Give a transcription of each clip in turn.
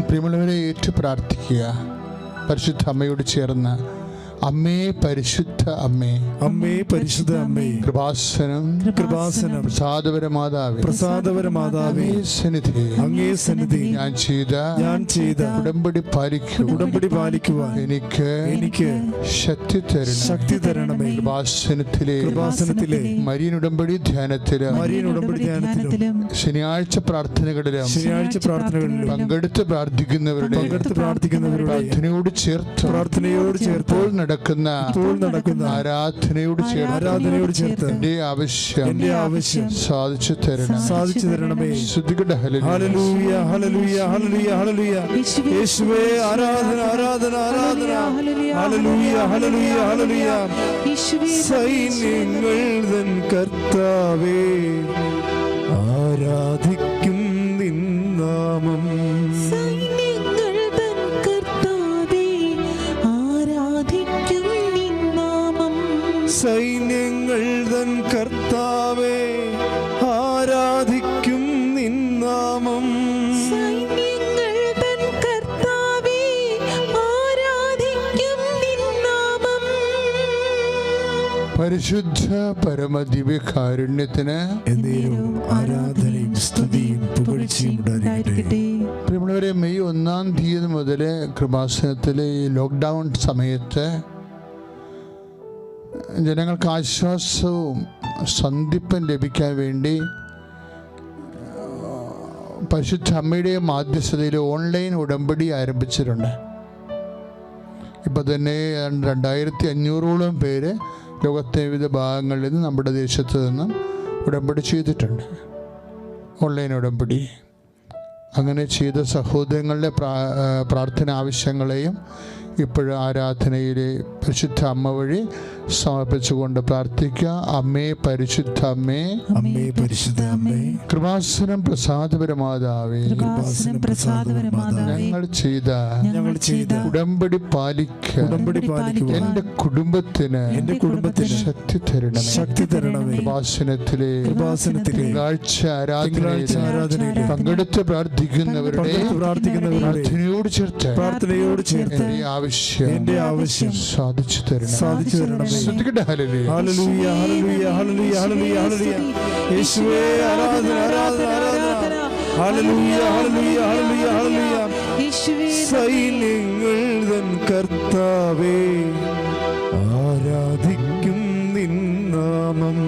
പ്രിയമുള്ളവരെ ഏറ്റു പ്രാർത്ഥിക്കുക പരിശുദ്ധ അമ്മയോട് ചേർന്ന് അമ്മേ പരിശുദ്ധ അമ്മേ. അമ്മേ പരിശുദ്ധ അമ്മേ. കൃപാസനം കൃപാസനം. പ്രസാദപര മാതാവേ പ്രസാദപര മാതാവേ സന്നിധി. അങ്ങേ സന്നിധി. ഞാൻ ചെയ്ത ഞാൻ ചെയ്ത ഉടമ്പടി പാലിക്കുക ഉടമ്പടി പാലിക്കുവാൻ എനിക്ക് എനിക്ക് ശക്തി തരണം ശക്തി തരണമേ. കൃപാസനത്തിലെ കൃപാസനത്തിലെ മരിയൻ ഉടമ്പടി ധ്യാനത്തിൽ മരിയൻ ഉടമ്പടി ധ്യാനത്തിൽ ശനിയാഴ്ച പ്രാർത്ഥനകളിലും ശനിയാഴ്ച പ്രാർത്ഥനകളിലും പങ്കെടുത്ത് പ്രാർത്ഥിക്കുന്നവരുടെ പങ്കെടുത്ത് പ്രാർത്ഥിക്കുന്നവരുടെ പ്രാർത്ഥനയോട് ചേർത്ത് പ്രാർത്ഥനയോട് ചേർത്ത് നടക്കുന്ന നടക്കുന്ന ആരാധനയോട് ചേർത്ത് ആരാധനയോട് ചേർത്ത് എന്റെ ആവശ്യം എന്റെ ആവശ്യം സാധിച്ചു തരണം സാധിച്ചു തരണമേ. ഹല്ലേലൂയ. ഹല്ലേലൂയ ഹല്ലേലൂയ ഹല്ലേലൂയ യേശുവേ ആരാധന ആരാധന ആരാധന. ഹല്ലേലൂയ ഹല്ലേലൂയ ഹല്ലേലൂയ സൈന്യങ്ങൾ തൻ കർത്താവേ. ആരാധിക്കും നിന്നാമം എന്നേരവും ആരാധനയും സ്തുതിയും പുകഴ്ചയും പ്രിയമുള്ളവരെ മെയ് ഒന്നാം തീയതി മുതൽ കൃപാസനത്തിലെ ഈ ലോക്ക്ഡൗൺ സമയത്ത് ജനങ്ങൾക്ക് ആശ്വാസവും സന്ധിപ്പും ലഭിക്കാൻ വേണ്ടി പരിശുദ്ധ അമ്മയുടെ മാധ്യസ്ഥതയിൽ ഓൺലൈൻ ഉടമ്പടി ആരംഭിച്ചിട്ടുണ്ട്. ഇപ്പോൾ തന്നെ രണ്ടായിരത്തി അഞ്ഞൂറോളം പേര് ലോകത്തെ വിവിധ ഭാഗങ്ങളിൽ നിന്ന് നമ്മുടെ ദേശത്ത് നിന്നും ഉടമ്പടി ചെയ്തിട്ടുണ്ട്. ഓൺലൈൻ ഉടമ്പടി. അങ്ങനെ ചെയ്ത സഹോദരങ്ങളുടെ പ്രാ പ്രാർത്ഥന ആവശ്യങ്ങളെയും ഇപ്പോഴും ആരാധനയിലെ പരിശുദ്ധ അമ്മ വഴി സമർപ്പിച്ചുകൊണ്ട് പ്രാർത്ഥിക്കുക. അമ്മേ പരിശുദ്ധ അമ്മേ. അമ്മേ പരിശുദ്ധ അമ്മേ. കൃപാസനം പ്രസാദപരമാതാവേ. ഞങ്ങൾ ചെയ്ത ഞങ്ങൾ ചെയ്ത ഉടമ്പടി പാലിക്കുക ഉടമ്പടി പാലിക്കുക എന്റെ കുടുംബത്തിന് എന്റെ കുടുംബത്തിന് ശക്തി തരണം ശക്തി തരണം കൃപാസനത്തിലെ കൃപാസനത്തിലെ തിങ്കളാഴ്ച ആരാധനയിലെ പങ്കെടുത്ത് പ്രാർത്ഥിക്കുന്നവരുടെ പങ്കെടുത്ത് പ്രാർത്ഥിക്കുന്നവരുടെ പ്രാർത്ഥനയോട് ചേർത്ത് പ്രാർത്ഥനയോട് ചേർത്ത് എന്റെ ആവശ്യം എന്റെ ആവശ്യം സാധിച്ചു തരണം. സാധിച്ചു തരണം. ശ്രദ്ധിക്കട്ടെ hallelujah. Hallelujah hallelujah hallelujah hallelujah യേശുവേ ആരാധന ആരാധന ആരാധന. ഹല്ലേലൂയ ഹല്ലേലൂയ ഹല്ലേലൂയ ഹല്ലേലൂയ. യേശുവേ സൈന്യങ്ങൾ തൻ കർത്താവേ ആരാധിക്കും നിൻ സൈന്യങ്ങൾ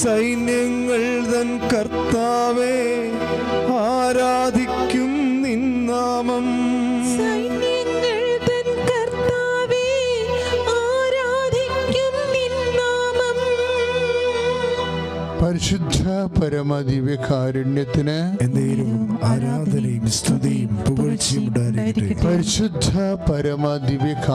സൈന്യങ്ങൾ തൻ കർത്താവേ ആരാധിക്കും നിന്നാമം സൈന്യങ്ങൾ തൻ കർത്താവേ ആരാധിക്കും നിന്നാമം പരിശുദ്ധ പരമദിവ്യ കാരുണ്യത്തിന് ആരാധനയും സ്തുതിയും പുകഴ്ചയും ഉണ്ടായിരിക്കട്ടെ. പരിശുദ്ധ പരമദിവ്യകാരുണ്യത്തിന്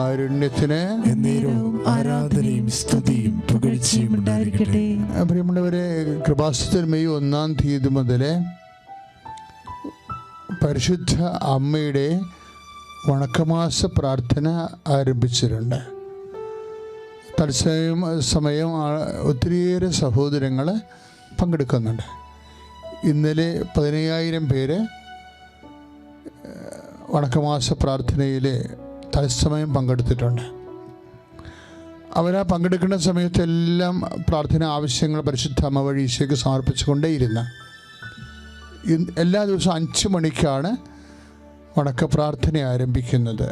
ആരാധനയും സ്തുതിയും പുകഴ്ചയും ഉണ്ടായിരിക്കട്ടെ. പ്രിയമുള്ളവരെ കൃപാസത്തിൽ മെയ് ഒന്നാം തീയതി മുതൽ പരിശുദ്ധ അമ്മയുടെ വണക്കമാസ പ്രാർത്ഥന ആരംഭിച്ചിട്ടുണ്ട്. തത്സമയം സമയം ആ- ഒത്തിരിയേറെ സഹോദരങ്ങൾ പങ്കെടുക്കുന്നുണ്ട്. ഇന്നലെ പതിനയ്യായിരം പേര് വടക്കമാസ പ്രാർത്ഥനയിൽ തത്സമയം പങ്കെടുത്തിട്ടുണ്ട്. അവരാ പങ്കെടുക്കുന്ന സമയത്തെല്ലാം പ്രാർത്ഥന ആവശ്യങ്ങൾ പരിശുദ്ധ അമ്മ വഴി ഈശോയ്ക്ക് സമർപ്പിച്ചുകൊണ്ടേയിരുന്ന. എല്ലാ ദിവസവും അഞ്ച് മണിക്കാണ് വണക്ക പ്രാർത്ഥന ആരംഭിക്കുന്നത്.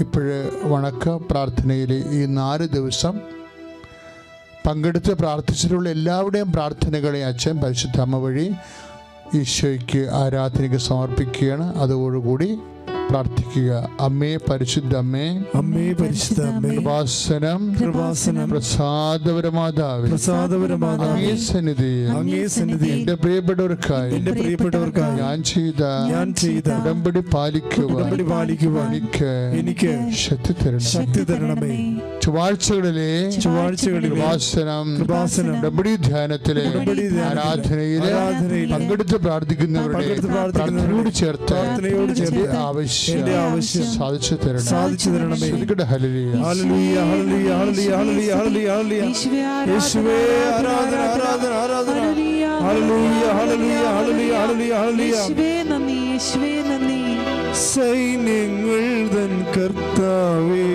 ഇപ്പോഴ് വണക്ക പ്രാർത്ഥനയിൽ ഈ നാല് ദിവസം പങ്കെടുത്ത് പ്രാർത്ഥിച്ചിട്ടുള്ള എല്ലാവരുടെയും പ്രാർത്ഥനകളെ അച്ഛൻ പരിശുദ്ധ അമ്മ വഴി ഈശോയ്ക്ക് ആരാധനയ്ക്ക് സമർപ്പിക്കുകയാണ്. അതോടുകൂടി പ്രാർത്ഥിക്കുക. അമ്മേ പരിശുദ്ധ അമ്മേ. അമ്മേ പരിശുദ്ധ അമ്മേ. കൃപാസനം. കൃപാസനം. പ്രസാദപരമാതാവേ. പ്രസാദപരമാതാവേ. അങ്ങേ സന്നിധിയിൽ. അങ്ങേ സന്നിധി എന്റെ പ്രിയപ്പെട്ടവർക്കായി. എന്റെ പ്രിയപ്പെട്ടവർക്കായി. ഞാൻ ചെയ്ത ഞാൻ ചെയ്ത ഉടമ്പടി പാലിക്കുവാൻ ഉടമ്പടി പാലിക്കുവാൻ എനിക്ക് എനിക്ക് ശക്തി തരണം ശക്തി തരണമേ. ചുവാഴ്ചകളിലെ ഉടമ്പടി ധ്യാനത്തിലെ ആരാധനയിലെ പങ്കെടുത്ത് പ്രാർത്ഥിക്കുന്നവരുടെ പ്രാർത്ഥനയോട് ചേർത്ത് ആവശ്യം സാധിച്ചു തരണം സാധിച്ചു തരണമേ ആരാധന ആരാധന ആരാധന സൈന്യങ്ങൾ തൻ കർത്താവേ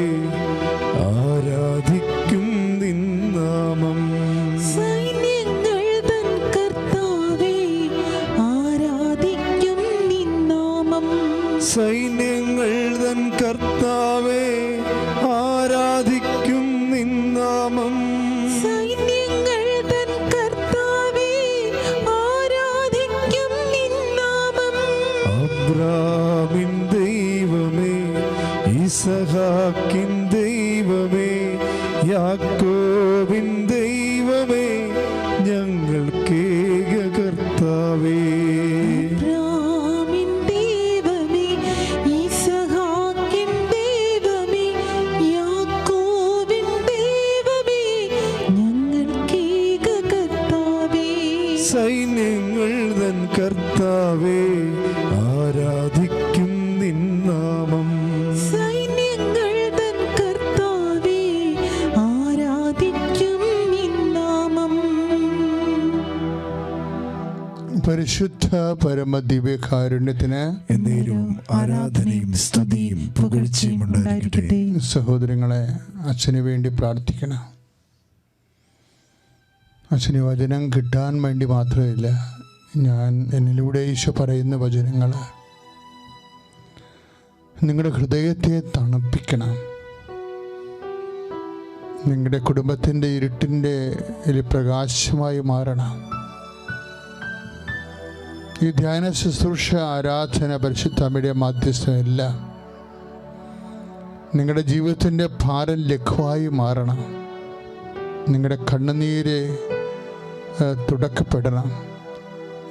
പരിശുദ്ധ പരമ ദിവ്യകാരുണ്യത്തിന് എന്നേരവും ആരാധനയും സ്തുതിയും പുകഴ്ചയും ഉണ്ടായിരിക്കട്ടെ. സഹോദരങ്ങളെ അച്ഛന് വേണ്ടി പ്രാർത്ഥിക്കണം. അച്ഛന് വചനം കിട്ടാൻ വേണ്ടി മാത്രമല്ല ഞാൻ എന്നിലൂടെ ഈശോ പറയുന്ന വചനങ്ങൾ നിങ്ങളുടെ ഹൃദയത്തെ തണുപ്പിക്കണം. നിങ്ങളുടെ കുടുംബത്തിന്റെ ഇരുട്ടിന്റെ പ്രകാശമായി മാറണം. ഈ ധ്യാന ശുശ്രൂഷ ആരാധന പരിശുദ്ധ അമ്മയുടെ മാധ്യസ്ഥം നിങ്ങളുടെ ജീവിതത്തിന്റെ ഭാരം ലഘുവായി മാറണം. നിങ്ങളുടെ കണ്ണുനീര് തുടക്കപ്പെടണം.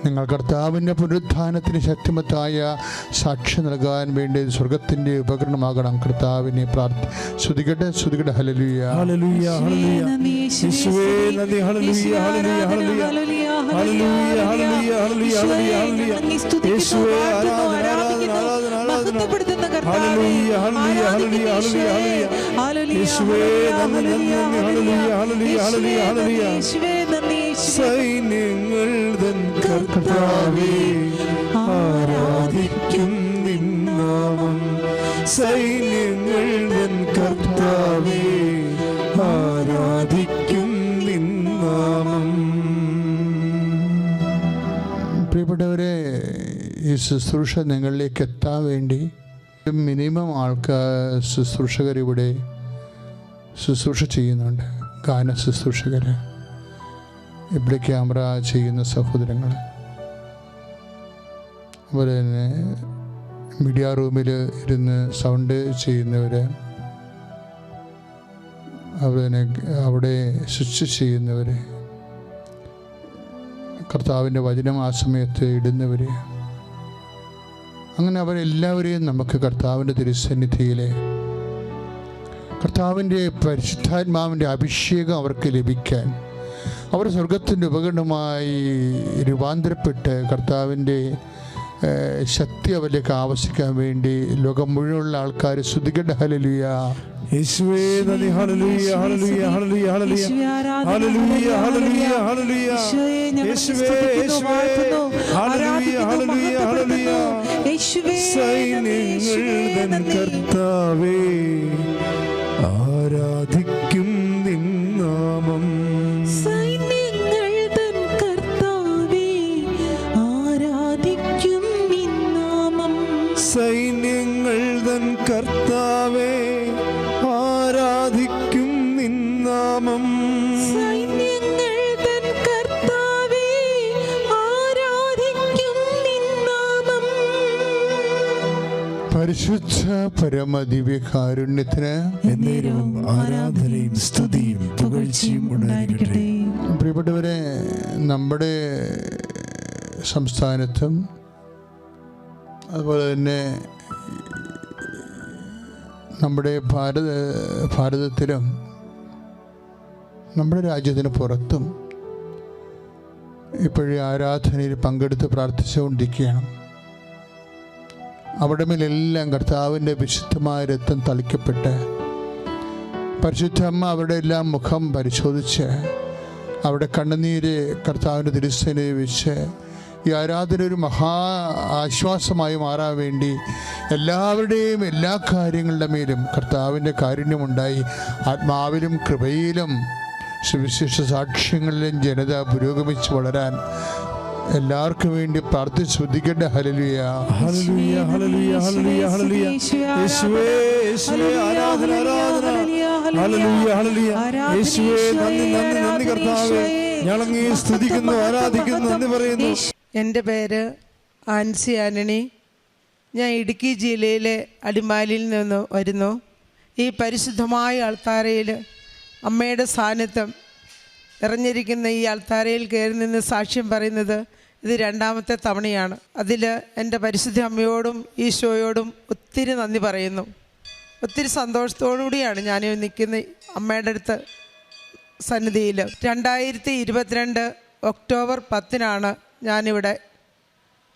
നിങ്ങൾ കർത്താവിന്റെ പുനരുത്ഥാനത്തിന് ശക്തിമത്തായ സാക്ഷി നൽകാൻ വേണ്ടി സ്വർഗത്തിന്റെ ഉപകരണമാകണം. കർത്താവിനെ പ്രാർത്ഥി ശ്രുതികട്ടെ ശ്രുതികട്ടെ ഹലലുയ ഹല്ലേലൂയ ഹല്ലേലൂയ. യേശുവേ നന്ദി ഹല്ലേലൂയ. മഹത്വപ്പെടുത്തുന്ന തൻ കർത്താവേ ആരാധിക്കും നിന്നാമം സൈന്യങ്ങൾ കർത്താവേ. ഈ ശുശ്രൂഷ നിങ്ങളിലേക്ക് എത്താൻ വേണ്ടി മിനിമം ആൾക്കാർ ശുശ്രൂഷകർ ഇവിടെ ശുശ്രൂഷ ചെയ്യുന്നുണ്ട്. ഗാന ശുശ്രൂഷകർ. ഇവിടെ ക്യാമറ ചെയ്യുന്ന സഹോദരങ്ങൾ അതുപോലെ തന്നെ മീഡിയ റൂമിൽ ഇരുന്ന് സൗണ്ട് ചെയ്യുന്നവർ അതുപോലെ തന്നെ അവിടെ സ്വിച്ച് ചെയ്യുന്നവർ കർത്താവിന്റെ വചനം ആ സമയത്ത് ഇടുന്നവർ അങ്ങനെ അവരെല്ലാവരെയും നമുക്ക് കർത്താവിന്റെ തിരുസന്നിധിയിലെ കർത്താവിന്റെ പരിശുദ്ധാത്മാവിന്റെ അഭിഷേകം അവർക്ക് ലഭിക്കാൻ അവർ സ്വർഗത്തിന്റെ ഉപകരണമായി രൂപാന്തരപ്പെട്ട് കർത്താവിന്റെ ശക്തി അവരിലേക്ക് ആവശ്യിക്കാൻ വേണ്ടി ലോകം മുഴുവനുള്ള ആൾക്കാർ ശ്രുതികട ഹലലുയ യേശുവേ സൈന്യങ്ങൾ കർത്താവേ. പരിശുദ്ധ പരമ ദിവ്യകാരുണ്യത്തിന് എന്നേരവും ആരാധനയും സ്തുതിയും പുകഴ്ചയും ഉണ്ടായിരിക്കട്ടെ. പ്രിയപ്പെട്ടവരെ നമ്മുടെ സംസ്ഥാനത്തും അതുപോലെ തന്നെ നമ്മുടെ ഭാരത ഭാരതത്തിലും നമ്മുടെ രാജ്യത്തിന് പുറത്തും ഇപ്പോഴേ ആരാധനയിൽ പങ്കെടുത്ത് പ്രാർത്ഥിച്ചുകൊണ്ടിരിക്കുകയാണ്. അവിടെ മേലെല്ലാം കർത്താവിന്റെ വിശുദ്ധമായ രക്തം തളിക്കപ്പെട്ട് പരിശുദ്ധ അമ്മ അവരുടെ എല്ലാം മുഖം പരിശോധിച്ച് അവിടെ കണ്ണുനീര് കർത്താവിന്റെ തിരുസേനയെ വെച്ച് ഈ ആരാധന ഒരു മഹാ ആശ്വാസമായി മാറാൻ വേണ്ടി എല്ലാവരുടെയും എല്ലാ കാര്യങ്ങളുടെ മേലും കർത്താവിന്റെ കാരുണ്യമുണ്ടായി. ആത്മാവിലും കൃപയിലും സുവിശേഷ സാക്ഷ്യങ്ങളിലും ജനത പുരോഗമിച്ച് വളരാൻ എല്ലാവർക്കും വേണ്ടി പ്രാർത്ഥിച്ച് ശ്രദ്ധിക്കേണ്ട ഹലലുയ ഹല്ലേലൂയ ഹല്ലേലൂയ ഹല്ലേലൂയ ഹല്ലേലൂയ. യേശുവേ യേശുവേ ആരാധന ആരാധന. ഹല്ലേലൂയ ഹല്ലേലൂയ. യേശുവേ നന്ദി നന്ദി നന്ദി കർത്താവേ. ഞങ്ങളങ്ങേ സ്തുതിക്കുന്നു ആരാധിക്കുന്നു നന്ദി പറയുന്നു. എന്റെ പേര് ആൻസി ആന്റണി. ഞാൻ ഇടുക്കി ജില്ലയിലെ അടിമാലിയിൽ നിന്ന് വരുന്നു. ഈ പരിശുദ്ധമായ അൾത്താരയിൽ അമ്മയുടെ സാന്നിധ്യം നിറഞ്ഞിരിക്കുന്ന ഈ അൾത്താരയിൽ കയറി നിന്ന് സാക്ഷ്യം പറയുന്നത് ഇത് രണ്ടാമത്തെ തവണയാണ്. അതിൽ എന്റെ പരിശുദ്ധ അമ്മയോടും ഈശോയോടും ഒത്തിരി നന്ദി പറയുന്നു. ഒത്തിരി സന്തോഷത്തോടു കൂടിയാണ് ഞാൻ നിൽക്കുന്ന അമ്മയുടെ അടുത്ത് സന്നിധിയിൽ രണ്ടായിരത്തി ഇരുപത്തിരണ്ട് ഒക്ടോബർ പത്തിനാണ് ഞാനിവിടെ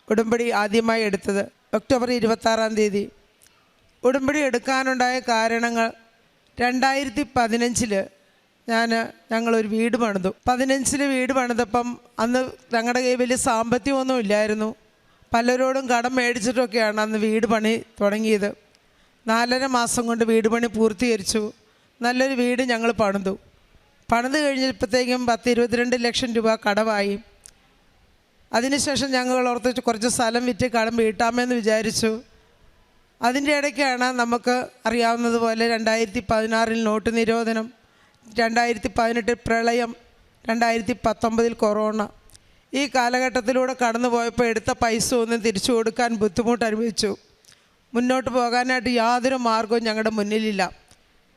ഉടമ്പടി ആദ്യമായി എടുത്തത്. ഒക്ടോബർ ഇരുപത്താറാം തീയതി. ഉടമ്പടി എടുക്കാനുണ്ടായ കാരണങ്ങൾ രണ്ടായിരത്തി പതിനഞ്ചിൽ ഞാൻ ഞങ്ങളൊരു വീട് പണിതു. പതിനഞ്ചിന് വീട് പണിതപ്പം അന്ന് ഞങ്ങളുടെ കയ്യിൽ വലിയ സാമ്പത്തികമൊന്നും ഇല്ലായിരുന്നു പലരോടും കടം മേടിച്ചിട്ടൊക്കെയാണ് അന്ന് വീട് പണി തുടങ്ങിയത്. നാലര മാസം കൊണ്ട് വീട് പണി പൂർത്തീകരിച്ചു. നല്ലൊരു വീട് ഞങ്ങൾ പണിതു. പണിത് കഴിഞ്ഞപ്പോഴത്തേക്കും പത്ത് ഇരുപത്തിരണ്ട് ലക്ഷം രൂപ കടമായി അതിനുശേഷം ഞങ്ങൾ ഓർത്ത് കുറച്ച് സ്ഥലം വിറ്റ് കടം വീട്ടാമെന്ന് വിചാരിച്ചു. അതിന്റെ ഇടയ്ക്കാണ് നമുക്ക് അറിയാവുന്നതുപോലെ രണ്ടായിരത്തി പതിനാറിൽ നോട്ട് നിരോധനം. രണ്ടായിരത്തി പതിനെട്ടിൽ പ്രളയം രണ്ടായിരത്തി പത്തൊമ്പതിൽ കൊറോണ. ഈ കാലഘട്ടത്തിലൂടെ കടന്നു പോയപ്പോൾ എടുത്ത പൈസ ഒന്നും തിരിച്ചു കൊടുക്കാൻ ബുദ്ധിമുട്ട് അനുഭവിച്ചു മുന്നോട്ട് പോകാനായിട്ട് യാതൊരു മാർഗവും ഞങ്ങളുടെ മുന്നിലില്ല.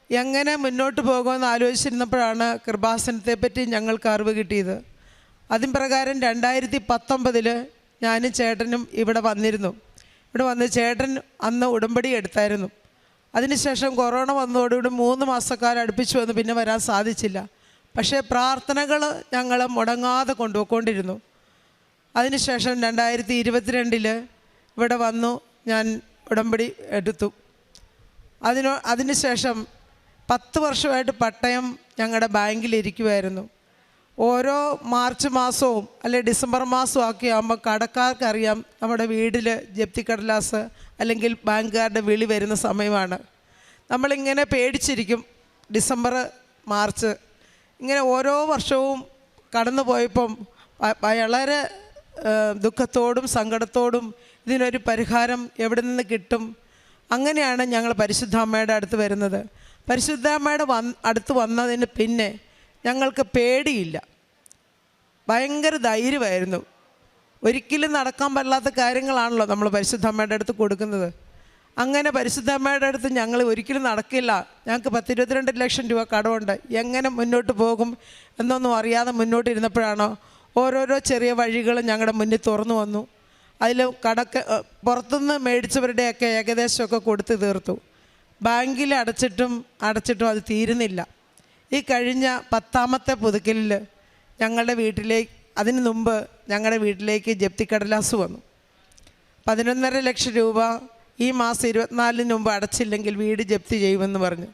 എങ്ങനെ മുന്നോട്ട് പോകുമെന്ന് ആലോചിച്ചിരുന്നപ്പോഴാണ് കൃപാസനത്തെപ്പറ്റി ഞങ്ങൾക്ക് അറിവ് കിട്ടിയത്. അതിൻ പ്രകാരം രണ്ടായിരത്തി പത്തൊമ്പതിൽ ഞാനും ചേട്ടനും ഇവിടെ വന്നിരുന്നു. ഇവിടെ വന്ന് ചേട്ടൻ അന്ന് ഉടമ്പടി എടുത്തായിരുന്നു. അതിനുശേഷം കൊറോണ വന്നതോടുകൂടി മൂന്ന് മാസക്കാലം അടുപ്പിച്ചു വന്ന് പിന്നെ വരാൻ സാധിച്ചില്ല. പക്ഷേ പ്രാർത്ഥനകൾ ഞങ്ങൾ മുടങ്ങാതെ കൊണ്ടുപോയിക്കൊണ്ടിരുന്നു. അതിനുശേഷം രണ്ടായിരത്തി ഇരുപത്തിരണ്ടിൽ ഇവിടെ വന്നു ഞാൻ ഉടമ്പടി എടുത്തു. അതിനോ അതിനുശേഷം പത്ത് വർഷമായിട്ട് പട്ടയം ഞങ്ങളുടെ ബാങ്കിലിരിക്കുമായിരുന്നു ഓരോ മാർച്ച് മാസവും അല്ലെ ഡിസംബർ മാസവും ഒക്കെ ആകുമ്പോൾ കടക്കാർക്കറിയാം നമ്മുടെ വീട്ടിൽ ജപ്തി കടലാസ് അല്ലെങ്കിൽ ബാങ്കുകാരുടെ വിളി വരുന്ന സമയമാണ്. നമ്മളിങ്ങനെ പേടിച്ചിരിക്കും ഡിസംബർ മാർച്ച്. ഇങ്ങനെ ഓരോ വർഷവും കടന്നു പോയപ്പം വളരെ ദുഃഖത്തോടും സങ്കടത്തോടും ഇതിനൊരു പരിഹാരം എവിടെ നിന്ന് കിട്ടും? അങ്ങനെയാണ് ഞങ്ങൾ പരിശുദ്ധാമ്മയുടെ അടുത്ത് വരുന്നത്. പരിശുദ്ധാമ്മയുടെ വന്ന് അടുത്ത് വന്നതിന് പിന്നെ ഞങ്ങൾക്ക് പേടിയില്ല. ഭയങ്കര ധൈര്യമായിരുന്നു. ഒരിക്കലും നടക്കാൻ പറ്റാത്ത കാര്യങ്ങളാണല്ലോ നമ്മൾ പരിശുദ്ധ അമ്മയുടെ അടുത്ത് കൊടുക്കുന്നത്. അങ്ങനെ പരിശുദ്ധ അമ്മയുടെ അടുത്ത് ഞങ്ങൾ ഒരിക്കലും നടക്കില്ല. ഞങ്ങൾക്ക് പത്തിരുപത്തിരണ്ട് ലക്ഷം രൂപ കടമുണ്ട്. എങ്ങനെ മുന്നോട്ട് പോകും എന്നൊന്നും അറിയാതെ മുന്നോട്ട് ഇരുന്നപ്പോഴാണോ ഓരോരോ ചെറിയ വഴികൾ ഞങ്ങളുടെ മുന്നിൽ തുറന്നു വന്നു. അതിൽ കടക്ക് പുറത്തുനിന്ന് മേടിച്ചവരുടെയൊക്കെ ഏകദേശമൊക്കെ കൊടുത്ത് തീർത്തു. ബാങ്കിൽ അടച്ചിട്ടും അടച്ചിട്ടും അത് തീരുന്നില്ല. ഈ കഴിഞ്ഞ പത്താമത്തെ പുതുക്കലിൽ ഞങ്ങളുടെ വീട്ടിലേക്ക് അതിന് മുമ്പ് ഞങ്ങളുടെ വീട്ടിലേക്ക് ജപ്തി കടലാസ് വന്നു. പതിനൊന്നര ലക്ഷം രൂപ ഈ മാസം ഇരുപത്തിനാലിന് മുമ്പ് അടച്ചില്ലെങ്കിൽ വീട് ജപ്തി ചെയ്യുമെന്ന് പറഞ്ഞു.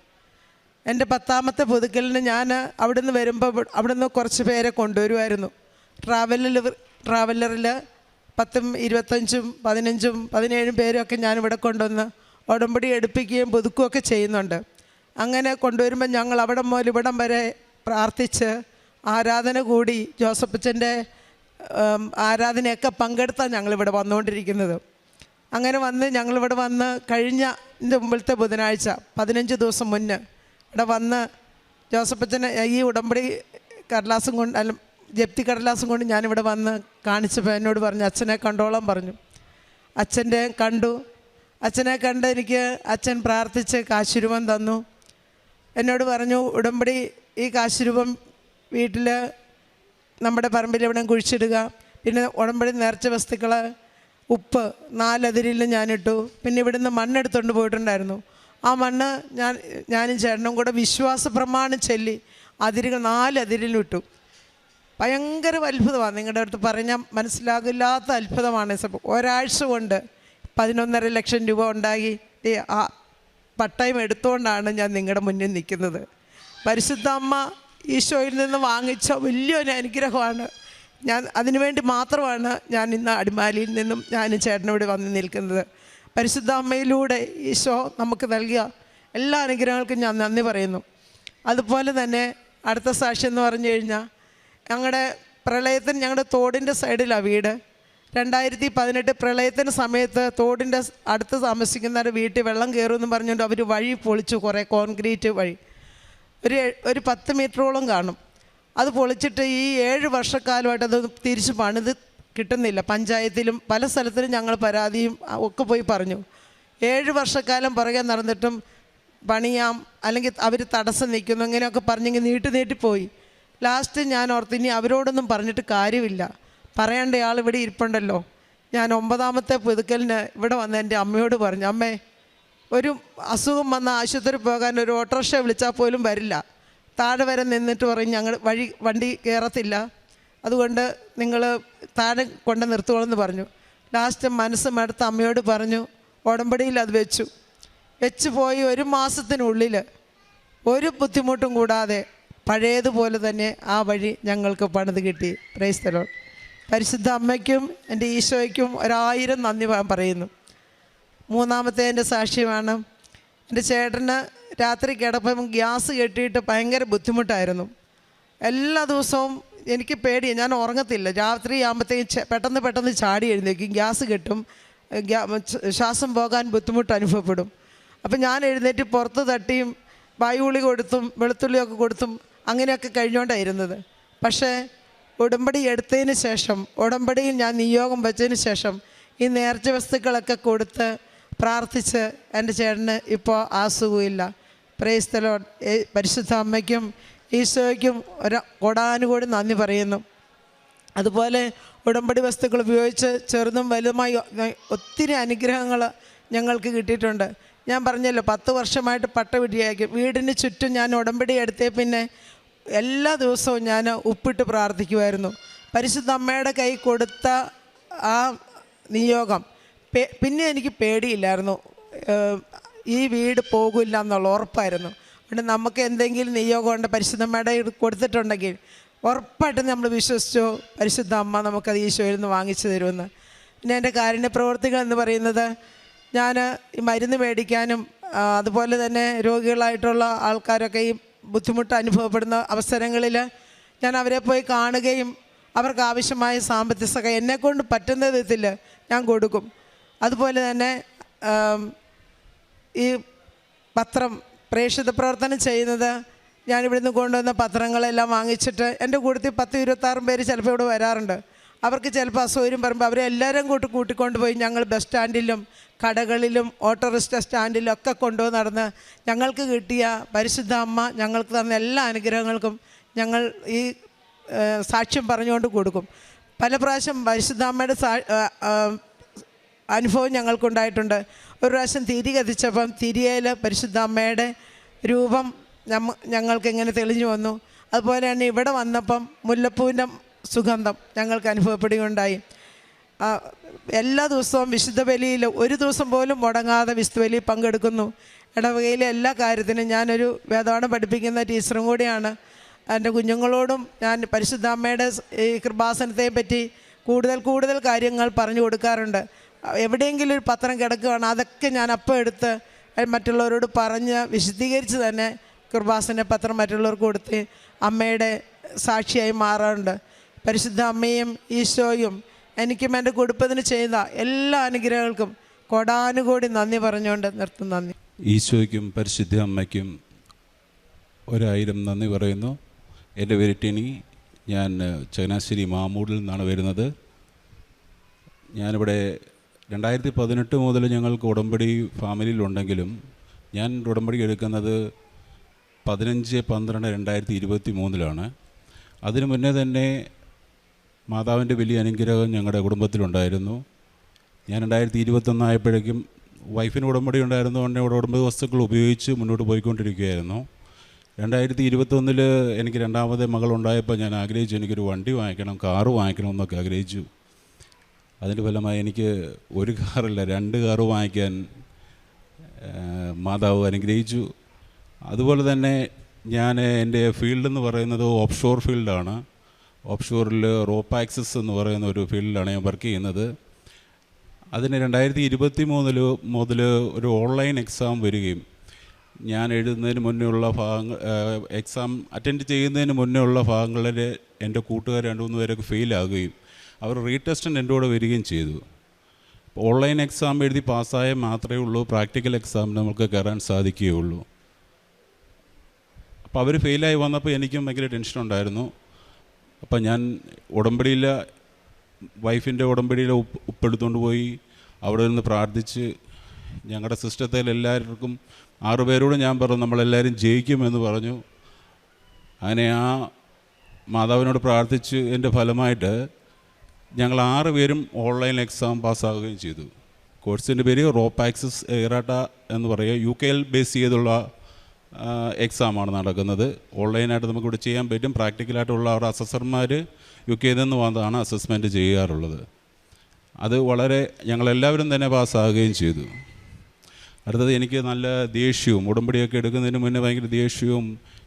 എന്റെ പത്താമത്തെ പുതുക്കലിന് ഞാൻ അവിടുന്ന് വരുമ്പോൾ അവിടുന്ന് കുറച്ച് പേരെ കൊണ്ടുവരുമായിരുന്നു ട്രാവലിൽ ട്രാവലറിൽ പത്തും ഇരുപത്തഞ്ചും പതിനഞ്ചും പതിനേഴും പേരും ഒക്കെ ഞാനിവിടെ കൊണ്ടുവന്ന് ഉടമ്പടി എടുപ്പിക്കുകയും പുതുക്കുകയൊക്കെ ചെയ്യുന്നുണ്ട്. അങ്ങനെ കൊണ്ടുവരുമ്പോൾ ഞങ്ങൾ അവിടെ മുതൽ ഇവിടം വരെ പ്രാർത്ഥിച്ച് ആരാധന കൂടി ജോസഫച്ചന്റെ ആരാധനയൊക്കെ പങ്കെടുത്താണ് ഞങ്ങളിവിടെ വന്നുകൊണ്ടിരിക്കുന്നത്. അങ്ങനെ വന്ന് ഞങ്ങളിവിടെ വന്ന് കഴിഞ്ഞ മുമ്പിലത്തെ ബുധനാഴ്ച പതിനഞ്ച് ദിവസം മുന്നേ ഇവിടെ വന്ന് ജോസഫച്ചന് ഈ ഉടമ്പടി കടലാസും കൊണ്ട് അല്ല ജപ്തി കടലാസും കൊണ്ട് ഞാനിവിടെ വന്ന് കാണിച്ചപ്പോൾ എന്നോട് പറഞ്ഞു അച്ഛനെ കണ്ടോളം പറഞ്ഞു. അച്ഛന്റെ കണ്ടു. അച്ഛനെ കണ്ട് എനിക്ക് അച്ഛൻ പ്രാർത്ഥിച്ച് കാശുരൂപം തന്നു. എന്നോട് പറഞ്ഞു ഉടമ്പടി ഈ കാശുരൂപം വീട്ടിൽ നമ്മുടെ പറമ്പിൽ കുഴിച്ചിടുക. പിന്നെ ഉടമ്പടി നേർച്ച വസ്തുക്കൾ ഉപ്പ് നാലതിരിൽ ഞാനിട്ടു. പിന്നെ ഇവിടുന്ന് മണ്ണെടുത്തുകൊണ്ട് പോയിട്ടുണ്ടായിരുന്നു. ആ മണ്ണ് ഞാൻ ഞാനും ചേട്ടനും കൂടെ വിശ്വാസ പ്രമാണം ചൊല്ലി അതിരുകൾ നാലതിരിലും ഇട്ടു. ഭയങ്കര അത്ഭുതമാണ്. നിങ്ങളുടെ അടുത്ത് പറഞ്ഞാൽ മനസ്സിലാകില്ലാത്ത അത്ഭുതമാണ്. ഒരാഴ്ച കൊണ്ട് പതിനൊന്നര ലക്ഷം രൂപ ഉണ്ടാക്കി ദേ ആ പട്ടയം എടുത്തുകൊണ്ടാണ് ഞാൻ നിങ്ങളുടെ മുന്നിൽ നിൽക്കുന്നത് പരിശുദ്ധ അമ്മ ഈശോയിൽ നിന്ന് വാങ്ങിച്ച വലിയൊരു അനുഗ്രഹമാണ്. ഞാൻ അതിനുവേണ്ടി മാത്രമാണ് ഞാൻ ഇന്ന് അടിമാലിയിൽ നിന്നും ഞാൻ ചേട്ടനോട് വന്ന് നിൽക്കുന്നത്. പരിശുദ്ധ അമ്മയിലൂടെ ഈശോ നമുക്ക് നൽകിയ എല്ലാ അനുഗ്രഹങ്ങൾക്കും ഞാൻ നന്ദി പറയുന്നു. അതുപോലെ തന്നെ അടുത്ത സാക്ഷ്യം എന്ന് പറഞ്ഞു കഴിഞ്ഞാൽ ഞങ്ങളുടെ പ്രളയത്തിന് ഞങ്ങളുടെ തോടിന്റെ സൈഡിലാണ് വീട്. രണ്ടായിരത്തി പതിനെട്ട് പ്രളയത്തിന് സമയത്ത് തോടിന്റെ അടുത്ത് താമസിക്കുന്നവരുടെ വീട്ടിൽ വെള്ളം കയറുമെന്ന് പറഞ്ഞുകൊണ്ട് അവർ വഴി പൊളിച്ചു കുറേ കോൺക്രീറ്റ് വഴി. ഒരു ഒരു പത്ത് മീറ്ററോളം കാണും. അത് പൊളിച്ചിട്ട് ഈ ഏഴ് വർഷക്കാലമായിട്ട് അത് തിരിച്ച് പണിത് കിട്ടുന്നില്ല. പഞ്ചായത്തിലും പല സ്ഥലത്തിലും ഞങ്ങൾ പരാതിയും ഒക്കെ പോയി പറഞ്ഞു. ഏഴ് വർഷക്കാലം പുറകെ നടന്നിട്ടും പണിയാം അല്ലെങ്കിൽ അവർ തടസ്സം നിൽക്കുന്നു ഇങ്ങനെയൊക്കെ പറഞ്ഞെങ്കിൽ നീട്ടി നീട്ടിപ്പോയി ലാസ്റ്റ് ഞാൻ ഓർത്ത് ഇനി അവരോടൊന്നും പറഞ്ഞിട്ട് കാര്യമില്ല. പറയേണ്ട ആൾ ഇവിടെ ഇരിപ്പുണ്ടല്ലോ. ഞാൻ ഒമ്പതാമത്തെ പുതുക്കലിന് ഇവിടെ വന്ന് എന്റെ അമ്മയോട് പറഞ്ഞു അമ്മേ ഒരു അസുഖം വന്ന ആശുപത്രി പോകാൻ ഒരു ഓട്ടോറിക്ഷ വിളിച്ചാൽ പോലും വരില്ല. താഴെ വരെ നിന്നിട്ട് പറയും ഞങ്ങൾ വഴി വണ്ടി കയറത്തില്ല. അതുകൊണ്ട് നിങ്ങൾ താഴെ കൊണ്ട് നിർത്തുകയെന്ന് പറഞ്ഞു. ലാസ്റ്റ് മനസ്സ് മടുത്ത് അമ്മയോട് പറഞ്ഞു ഉടമ്പടിയിൽ അത് വെച്ചു. വെച്ച് പോയി ഒരു മാസത്തിനുള്ളിൽ ഒരു ബുദ്ധിമുട്ടും കൂടാതെ പഴയതുപോലെ തന്നെ ആ വഴി ഞങ്ങൾക്ക് പണിത് കിട്ടി. പ്രൈസ്തലോ പരിശുദ്ധ അമ്മയ്ക്കും എന്റെ ഈശോയ്ക്കും ഒരായിരം നന്ദി പറയുന്നു. മൂന്നാമത്തെ എന്റെ സാക്ഷ്യമാണ്. എന്റെ ചേട്ടന് രാത്രി കിടപ്പം ഗ്യാസ് കെട്ടിയിട്ട് ഭയങ്കര ബുദ്ധിമുട്ടായിരുന്നു. എല്ലാ ദിവസവും എനിക്ക് പേടിയാണ് ഞാൻ ഉറങ്ങത്തില്ല. രാത്രി ആകുമ്പോഴത്തേക്കും പെട്ടെന്ന് പെട്ടെന്ന് ചാടി എഴുന്നേക്കും ഗ്യാസ് കെട്ടും. ശ്വാസം പോകാൻ ബുദ്ധിമുട്ട് അനുഭവപ്പെടും. അപ്പം ഞാൻ എഴുന്നേറ്റ് പുറത്ത് തട്ടിയും വായുഗുളി കൊടുത്തും വെളുത്തുള്ളിയൊക്കെ കൊടുത്തും അങ്ങനെയൊക്കെ കഴിഞ്ഞുകൊണ്ടായിരുന്നത് പക്ഷേ ഉടമ്പടി എടുത്തതിന് ശേഷം ഉടമ്പടിയിൽ ഞാൻ നിയോഗം വെച്ചതിന് ശേഷം ഈ നേർച്ച വസ്തുക്കളൊക്കെ കൊടുത്ത് പ്രാർത്ഥിച്ച് എന്റെ ചേട്ടന് ഇപ്പോൾ ആസുഖമില്ല. പ്രേസ്ഥലോ പരിശുദ്ധ അമ്മയ്ക്കും ഈശോയ്ക്കും ഒരു കൊടാനുകൂടി നന്ദി പറയുന്നു. അതുപോലെ ഉടമ്പടി വസ്തുക്കൾ ഉപയോഗിച്ച് ചെറുതും വലുതുമായി ഒത്തിരി അനുഗ്രഹങ്ങൾ ഞങ്ങൾക്ക് കിട്ടിയിട്ടുണ്ട്. ഞാൻ പറഞ്ഞല്ലോ പത്ത് വർഷമായിട്ട് പട്ട വിടിയാക്കി വീടിന് ചുറ്റും ഞാൻ ഉടമ്പടി എടുത്തേ പിന്നെ എല്ലാ ദിവസവും ഞാൻ ഉപ്പിട്ട് പ്രാർത്ഥിക്കുമായിരുന്നു പരിശുദ്ധ അമ്മയുടെ കൈ കൊടുത്ത ആ നിയോഗം പിന്നെ എനിക്ക് പേടിയില്ലായിരുന്നു. ഈ വീട് പോകില്ല എന്നുള്ള ഉറപ്പായിരുന്നു. അതുകൊണ്ട് നമുക്ക് എന്തെങ്കിലും നിയോഗം ഉണ്ട് പരിശുദ്ധമ്മയുടെ കൊടുത്തിട്ടുണ്ടെങ്കിൽ ഉറപ്പായിട്ടും നമ്മൾ വിശ്വസിച്ചു പരിശുദ്ധ അമ്മ നമുക്കത് ഈശോയിൽ നിന്ന് വാങ്ങിച്ചു തരുമെന്ന്. പിന്നെ എന്റെ കാരുണ്യ പ്രവർത്തികൾ എന്ന് പറയുന്നത് ഞാൻ മരുന്ന് മേടിക്കാനും അതുപോലെ തന്നെ രോഗികളായിട്ടുള്ള ആൾക്കാരൊക്കെ ഈ ബുദ്ധിമുട്ട് അനുഭവപ്പെടുന്ന അവസരങ്ങളിൽ ഞാൻ അവരെ പോയി കാണുകയും അവർക്ക് ആവശ്യമായ സാമ്പത്തിക സഹായം എന്നെക്കൊണ്ട് പറ്റുന്ന വിധത്തിൽ ഞാൻ കൊടുക്കും. അതുപോലെ തന്നെ ഈ പത്രം പ്രേക്ഷിത പ്രവർത്തനം ചെയ്യുന്നത് ഞാൻ ഇവിടുന്ന് കൊണ്ടുവന്ന പത്രങ്ങളെല്ലാം വാങ്ങിച്ചിട്ട് എന്റെ കൂട്ടത്തിൽ പത്ത് ഇരുപത്താറും പേര് ചിലപ്പോൾ ഇവിടെ വരാറുണ്ട്. അവർക്ക് ചിലപ്പോൾ അസൗകര്യം പറയുമ്പോൾ അവരെ എല്ലാവരും കൂട്ടി കൂട്ടിക്കൊണ്ടുപോയി ഞങ്ങൾ ബസ് സ്റ്റാൻഡിലും കടകളിലും ഓട്ടോറിസ്റ്റ സ്റ്റാൻഡിലും ഒക്കെ കൊണ്ടുപോയി നടന്ന് ഞങ്ങൾക്ക് കിട്ടിയ പരിശുദ്ധ അമ്മ ഞങ്ങൾക്ക് തന്ന എല്ലാ അനുഗ്രഹങ്ങൾക്കും ഞങ്ങൾ ഈ സാക്ഷ്യം പറഞ്ഞുകൊണ്ട് കൊടുക്കും. പല പ്രാവശ്യം പരിശുദ്ധ അമ്മയുടെ സാ അനുഭവം ഞങ്ങൾക്കുണ്ടായിട്ടുണ്ട്. ഒരു പ്രാവശ്യം തിരി കത്തിച്ചപ്പം തിരിയയിൽ പരിശുദ്ധ അമ്മയുടെ രൂപം ഞങ്ങൾക്ക് ഇങ്ങനെ തെളിഞ്ഞു വന്നു. അതുപോലെ തന്നെ ഇവിടെ വന്നപ്പം മുല്ലപ്പൂവിന്റെ സുഗന്ധം ഞങ്ങൾക്ക് അനുഭവപ്പെടുകയുണ്ടായി. എല്ലാ ദിവസവും വിശുദ്ധ ബലിയിൽ ഒരു ദിവസം പോലും മുടങ്ങാതെ വിശുദ്ധ ബലിയിൽ പങ്കെടുക്കുന്നു. ഇടവകയിലെ എല്ലാ കാര്യത്തിനും ഞാനൊരു വേദപാഠം പഠിപ്പിക്കുന്ന ടീച്ചറും കൂടിയാണ്. എന്റെ കുഞ്ഞുങ്ങളോടും ഞാൻ പരിശുദ്ധ അമ്മയുടെ ഈ കൃപാസനത്തെ പറ്റി കൂടുതൽ കൂടുതൽ കാര്യങ്ങൾ പറഞ്ഞു കൊടുക്കാറുണ്ട്. എവിടെയെങ്കിലും ഒരു പത്രം കിടക്കുകയാണ് അതൊക്കെ ഞാൻ അപ്പം എടുത്ത് മറ്റുള്ളവരോട് പറഞ്ഞ് വിശദീകരിച്ച് തന്നെ കൃപാസന പത്രം മറ്റുള്ളവർക്ക് കൊടുത്ത് അമ്മയുടെ സാക്ഷിയായി മാറാറുണ്ട്. പരിശുദ്ധ അമ്മയും ഈശോയും എനിക്കും എന്റെ കുടുംബത്തിന് ചെയ്ത എല്ലാ അനുഗ്രഹങ്ങൾക്കും കൊടാനുകൂടി നന്ദി പറഞ്ഞുകൊണ്ട് നിർത്തും നന്ദി. ഈശോയ്ക്കും പരിശുദ്ധ അമ്മയ്ക്കും ഒരായിരം നന്ദി പറയുന്നു. എന്റെ പേര് ഞാൻ ചങ്ങനാശ്ശേരി മാമൂടിൽ നിന്നാണ് വരുന്നത്. ഞാനിവിടെ രണ്ടായിരത്തി പതിനെട്ട് മുതൽ ഞങ്ങൾക്ക് ഉടമ്പടി ഫാമിലിയിലുണ്ടെങ്കിലും ഞാൻ ഉടമ്പടി എടുക്കുന്നത് പതിനഞ്ച് പന്ത്രണ്ട് രണ്ടായിരത്തി ഇരുപത്തി മൂന്നിലാണ്. അതിനു മുന്നേ തന്നെ മാതാവിന്റെ വലിയ അനുഗ്രഹം ഞങ്ങളുടെ കുടുംബത്തിലുണ്ടായിരുന്നു. ഞാൻ രണ്ടായിരത്തി ഇരുപത്തൊന്നായപ്പോഴേക്കും വൈഫിന് ഉടമ്പടി ഉണ്ടായിരുന്നു. ഇവിടെ ഉടമ്പടി വസ്തുക്കൾ ഉപയോഗിച്ച് മുന്നോട്ട് പോയിക്കൊണ്ടിരിക്കുകയായിരുന്നു. രണ്ടായിരത്തി ഇരുപത്തൊന്നിൽ എനിക്ക് രണ്ടാമത്തെ മകളുണ്ടായപ്പോൾ ഞാൻ ആഗ്രഹിച്ചു എനിക്കൊരു വണ്ടി വാങ്ങിക്കണം കാറ് വാങ്ങിക്കണം എന്നൊക്കെ ആഗ്രഹിച്ചു. അതിന്റെ ഫലമായി എനിക്ക് ഒരു കാറല്ല രണ്ട് കാറ് വാങ്ങിക്കാൻ മാതാവ് അനുഗ്രഹിച്ചു. അതുപോലെ തന്നെ ഞാൻ എന്റെ ഫീൽഡ് എന്ന് പറയുന്നത് ഓഫ് ഷോർ ഫീൽഡാണ്. ഓഫ് ഷോറിൽ റോപ്പ് ആക്സസ് എന്ന് പറയുന്ന ഒരു ഫീൽഡിലാണ് ഞാൻ വർക്ക് ചെയ്യുന്നത്. അതിന് രണ്ടായിരത്തി ഇരുപത്തി മൂന്നിൽ മുതൽ ഒരു ഓൺലൈൻ എക്സാം വരികയും ഞാൻ എഴുതുന്നതിന് മുന്നേ ഉള്ള ഭാഗങ്ങൾ എക്സാം അറ്റൻഡ് ചെയ്യുന്നതിന് മുന്നേ ഉള്ള ഭാഗങ്ങളിൽ എന്റെ കൂട്ടുകാർ രണ്ട് മൂന്ന് പേരൊക്കെ ഫെയിലാകുകയും അവർ റീടെസ്റ്റിന് എന്റെ കൂടെ വരികയും ചെയ്തു. ഓൺലൈൻ എക്സാം എഴുതി പാസ്സായാൽ മാത്രമേ ഉള്ളൂ പ്രാക്ടിക്കൽ എക്സാം നമുക്ക് കയറാൻ സാധിക്കുകയുള്ളൂ. അപ്പോൾ അവർ ഫെയിലായി വന്നപ്പോൾ എനിക്കും ഭയങ്കര ടെൻഷൻ ഉണ്ടായിരുന്നു അപ്പം ഞാൻ ഉടമ്പടിയിൽ വൈഫിന്റെ ഉടമ്പടിയിൽ ഉപ്പ് ഉപ്പെടുത്തുകൊണ്ട് പോയി അവിടെ നിന്ന് പ്രാർത്ഥിച്ച് ഞങ്ങളുടെ സിസ്റ്റത്തിൽ എല്ലാവർക്കും ആറുപേരോട് ഞാൻ പറഞ്ഞു നമ്മളെല്ലാവരും ജയിക്കുമെന്ന് പറഞ്ഞു. അങ്ങനെ ആ മാതാവിനോട് പ്രാർത്ഥിച്ച് എന്റെ ഫലമായിട്ട് ഞങ്ങൾ ആറ് പേരും ഓൺലൈൻ എക്സാം പാസ്സാവുകയും ചെയ്തു. കോഴ്സിന്റെ പേര് റോപ്പ് ആക്സസ് എറാട്ട എന്ന് പറയുക. യു കെയിൽ ബേസ് ചെയ്തുള്ള എക്സാമാണ് നടക്കുന്നത്. ഓൺലൈനായിട്ട് നമുക്ക് നമുക്കിവിടെ ചെയ്യാൻ പറ്റും. പ്രാക്ടിക്കലായിട്ടുള്ള അവരുടെ അസസർമാർ യു കെയിൽ നിന്ന് വന്നതാണ് അസസ്മെന്റ് ചെയ്യാറുള്ളത്. അത് വളരെ ഞങ്ങളെല്ലാവരും തന്നെ പാസ്സാകുകയും ചെയ്തു. അടുത്തത് എനിക്ക് നല്ല ദേഷ്യവും ഉടമ്പടിയൊക്കെ എടുക്കുന്നതിന് മുന്നേ ഭയങ്കര ദേഷ്യവും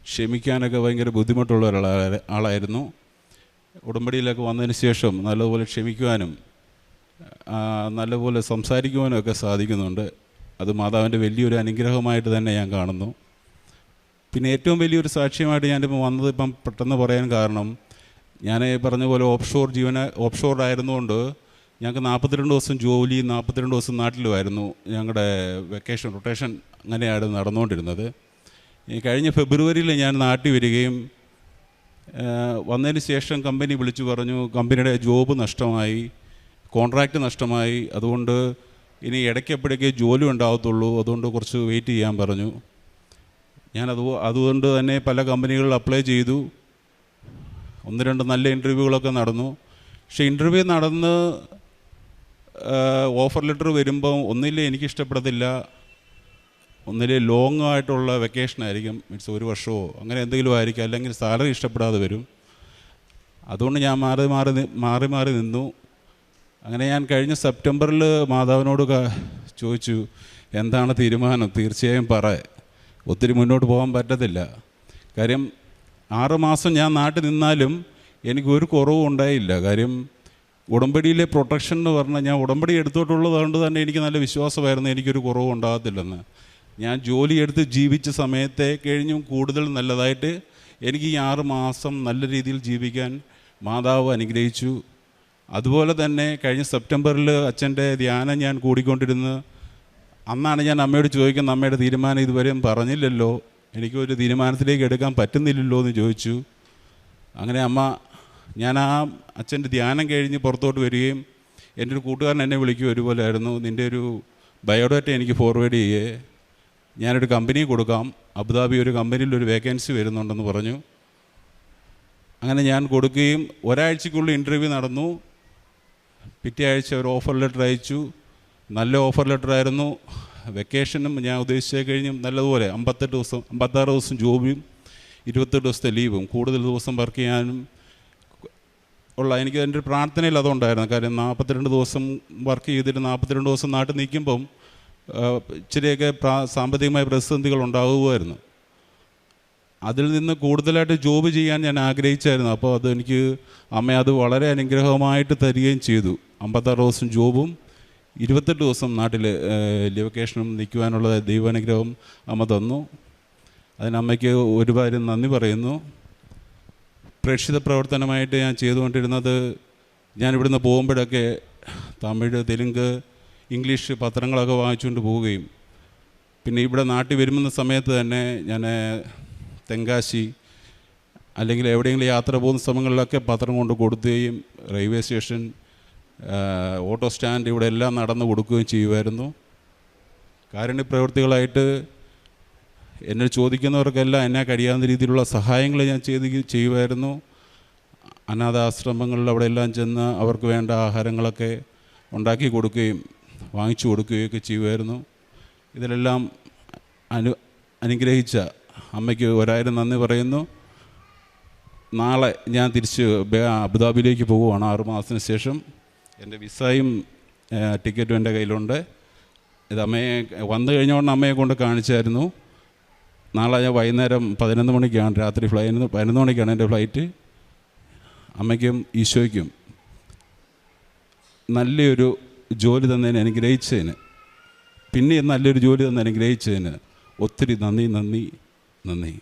ക്ഷമിക്കാനൊക്കെ ഭയങ്കര ബുദ്ധിമുട്ടുള്ള ആളായിരുന്നു. ഉടമ്പടിയിലൊക്കെ വന്നതിന് ശേഷം നല്ലപോലെ ക്ഷമിക്കുവാനും നല്ലപോലെ സംസാരിക്കുവാനും ഒക്കെ സാധിക്കുന്നുണ്ട്. അത് മാതാവിന്റെ വലിയൊരു അനുഗ്രഹമായിട്ട് തന്നെ ഞാൻ കാണുന്നു. പിന്നെ ഏറ്റവും വലിയൊരു സാക്ഷ്യമായിട്ട് ഞാനിപ്പോൾ വന്നത് ഇപ്പം പെട്ടെന്ന് പറയാൻ കാരണം ഞാൻ പറഞ്ഞ പോലെ ഓഫ് ഷോർ ജീവന ഓഫ് ഷോർ ആയിരുന്നുകൊണ്ട് ഞങ്ങൾക്ക് നാൽപ്പത്തിരണ്ട് ദിവസം ജോലി നാൽപ്പത്തിരണ്ട് ദിവസം നാട്ടിലുമായിരുന്നു ഞങ്ങളുടെ വെക്കേഷൻ റൊട്ടേഷൻ അങ്ങനെയായിരുന്നു നടന്നുകൊണ്ടിരുന്നത് കഴിഞ്ഞ ഫെബ്രുവരിയിൽ ഞാൻ നാട്ടിൽ വരികയും വന്നതിന് ശേഷം കമ്പനി വിളിച്ചു പറഞ്ഞു കമ്പനിയുടെ ജോബ് നഷ്ടമായി കോൺട്രാക്റ്റ് നഷ്ടമായി അതുകൊണ്ട് ഇനി ഇടയ്ക്കെപ്പോഴേക്കേ ജോലി ഉണ്ടാകത്തുള്ളൂ അതുകൊണ്ട് കുറച്ച് വെയിറ്റ് ചെയ്യാൻ പറഞ്ഞു. ഞാൻ അത് അതുകൊണ്ട് തന്നെ പല കമ്പനികളിൽ അപ്ലൈ ചെയ്തു. ഒന്ന് രണ്ട് നല്ല ഇന്റർവ്യൂകളൊക്കെ നടന്നു. പക്ഷേ ഇന്റർവ്യൂ നടന്ന് ഓഫർ ലെറ്റർ വരുമ്പം ഒന്നില്ലേ എനിക്ക് ഇഷ്ടപ്പെടത്തില്ല ഒന്നിലെ ലോങ് ആയിട്ടുള്ള വെക്കേഷൻ ആയിരിക്കും. മീൻസ് ഒരു വർഷമോ അങ്ങനെ എന്തെങ്കിലും ആയിരിക്കും. അല്ലെങ്കിൽ സാലറി ഇഷ്ടപ്പെടാതെ വരും. അതുകൊണ്ട് ഞാൻ മാറി മാറി മാറി മാറി നിന്നു. അങ്ങനെ ഞാൻ കഴിഞ്ഞ സെപ്റ്റംബറിൽ മാതാവിനോട് ചോദിച്ചു എന്താണ് തീരുമാനം? തീർച്ചയായും പറ. ഒത്തിരി മുന്നോട്ട് പോകാൻ പറ്റത്തില്ല. കാര്യം ആറുമാസം ഞാൻ നാട്ടിൽ നിന്നാലും എനിക്ക് ഒരു കുറവും ഉണ്ടായില്ല. കാര്യം ഉടമ്പടിയിലെ പ്രൊട്ടക്ഷൻ എന്ന് പറഞ്ഞാൽ ഞാൻ ഉടമ്പടി എടുത്തോട്ടുള്ളത് കൊണ്ട് തന്നെ എനിക്ക് നല്ല വിശ്വാസമായിരുന്നു എനിക്കൊരു കുറവും ഉണ്ടാകത്തില്ലെന്ന്. ഞാൻ ജോലി എടുത്ത് ജീവിച്ച സമയത്തെ കഴിഞ്ഞും കൂടുതൽ നല്ലതായിട്ട് എനിക്ക് ഈ ആറ് മാസം നല്ല രീതിയിൽ ജീവിക്കാൻ മാതാവ് അനുഗ്രഹിച്ചു. അതുപോലെ തന്നെ കഴിഞ്ഞ സെപ്റ്റംബറിൽ അച്ഛന്റെ ധ്യാനം ഞാൻ കൂടിക്കൊണ്ടിരുന്ന് അന്നാണ് ഞാൻ അമ്മയോട് ചോദിക്കുന്നത് അമ്മയുടെ തീരുമാനം ഇതുവരെയും പറഞ്ഞില്ലല്ലോ. എനിക്ക് ഒരു തീരുമാനത്തിലേക്ക് എടുക്കാൻ പറ്റുന്നില്ലല്ലോ എന്ന് ചോദിച്ചു. അങ്ങനെ അമ്മ ഞാൻ ആ അച്ഛന്റെ ധ്യാനം കഴിഞ്ഞ് പുറത്തോട്ട് വരികയും എന്റെ ഒരു കൂട്ടുകാരൻ എന്നെ വിളിക്കുകയും ഒരുപോലെ ആയിരുന്നു നിന്റെ ഒരു ബയോഡാറ്റ എനിക്ക് ഫോർവേഡ് ചെയ്യേ. ഞാനൊരു കമ്പനി കൊടുക്കാം. അബുദാബി ഒരു കമ്പനിയിൽ ഒരു വേക്കൻസി വരുന്നുണ്ടെന്ന് പറഞ്ഞു. അങ്ങനെ ഞാൻ കൊടുക്കുകയും ഒരാഴ്ചക്കുള്ളിൽ ഇന്റർവ്യൂ നടന്നു. പിറ്റേ ആഴ്ച ഒരു ഓഫർ ലെറ്റർ അയച്ചു. നല്ല ഓഫർ ലെറ്റർ ആയിരുന്നു. വെക്കേഷനും ഞാൻ ഉദ്ദേശിച്ച കഴിഞ്ഞും നല്ലതുപോലെ. അമ്പത്തെട്ട് ദിവസം അമ്പത്താറ് ദിവസം ജോബിയും ഇരുപത്തെട്ട് ദിവസത്തെ ലീവും കൂടുതൽ ദിവസം വർക്ക് ചെയ്യാനും ഉള്ള എനിക്ക് എന്റെ പ്രാർത്ഥനയിൽ അതുണ്ടായിരുന്നു. കാര്യം നാൽപ്പത്തിരണ്ട് ദിവസം വർക്ക് ചെയ്തിട്ട് നാൽപ്പത്തിരണ്ട് ദിവസം നാട്ടിൽ നിൽക്കുമ്പം ഇച്ചിരിയൊക്കെ പ്രാ സാമ്പത്തികമായ പ്രതിസന്ധികൾ ഉണ്ടാകുമായിരുന്നു അതിൽ നിന്ന് കൂടുതലായിട്ട് ജോബ് ചെയ്യാൻ ഞാൻ ആഗ്രഹിച്ചായിരുന്നു. അപ്പോൾ അത് എനിക്ക് അമ്മ അത് വളരെ അനുഗ്രഹമായിട്ട് തരികയും ചെയ്തു. അമ്പത്താറ് ദിവസം ജോബും ഇരുപത്തെട്ട് ദിവസം നാട്ടിൽ ലിവക്കേഷനും നിൽക്കുവാനുള്ള ദൈവാനുഗ്രഹം അമ്മ തന്നു. അതിനമ്മയ്ക്ക് ഒരുപാട് നന്ദി പറയുന്നു. പ്രേക്ഷിത പ്രവർത്തനമായിട്ട് ഞാൻ ചെയ്തുകൊണ്ടിരുന്നത് ഞാൻ ഇവിടുന്ന് പോകുമ്പോഴൊക്കെ തമിഴ് തെലുങ്ക് ഇംഗ്ലീഷ് പത്രങ്ങളൊക്കെ വാങ്ങിച്ചുകൊണ്ട് പോവുകയും. പിന്നെ ഇവിടെ നാട്ടിൽ വരുമെന്ന സമയത്ത് തന്നെ ഞാൻ തെങ്കാശി അല്ലെങ്കിൽ എവിടെയെങ്കിലും യാത്ര പോകുന്ന സമയങ്ങളിലൊക്കെ പത്രം കൊണ്ട് കൊടുക്കുകയും റെയിൽവേ സ്റ്റേഷൻ ഓട്ടോ സ്റ്റാൻഡ് ഇവിടെ എല്ലാം നടന്നു കൊടുക്കുകയും ചെയ്യുമായിരുന്നു. കാരുണ്യ പ്രവൃത്തികളായിട്ട് എന്നെ ചോദിക്കുന്നവർക്കെല്ലാം എന്നെ കഴിയാവുന്ന രീതിയിലുള്ള സഹായങ്ങൾ ഞാൻ ചെയ്ത് ചെയ്യുമായിരുന്നു. അനാഥാശ്രമങ്ങളിൽ അവിടെ എല്ലാം ചെന്ന് അവർക്ക് വേണ്ട ആഹാരങ്ങളൊക്കെ ഉണ്ടാക്കി കൊടുക്കുകയും വാങ്ങിച്ചു കൊടുക്കുകയൊക്കെ ചെയ്യുമായിരുന്നു. ഇതിലെല്ലാം അനു അനുഗ്രഹിച്ച അമ്മയ്ക്ക് ഒരായിരം നന്ദി പറയുന്നു. നാളെ ഞാൻ തിരിച്ച് അബുദാബിയിലേക്ക് പോവുകയാണ് ആറുമാസത്തിന് ശേഷം. എന്റെ വിസയും ടിക്കറ്റും എന്റെ കയ്യിലുണ്ട്. ഇത് അമ്മയെ വന്നു കഴിഞ്ഞോണ്ട് അമ്മയെ കൊണ്ട് കാണിച്ചായിരുന്നു. നാളെ ഞാൻ വൈകുന്നേരം പതിനൊന്ന് മണിക്കാണ് രാത്രി ഫ്ലൈ പതിനൊന്ന് മണിക്കാണ് എന്റെ ഫ്ലൈറ്റ് അമ്മയ്ക്കും ഈശോയ്ക്കും നല്ലൊരു ജോലി തന്നതിന് അനുഗ്രഹിച്ചതിന് പിന്നെ നല്ലൊരു ജോലി തന്നെ അനുഗ്രഹിച്ചതിന് ഒത്തിരി നന്ദി നന്ദി നന്ദി.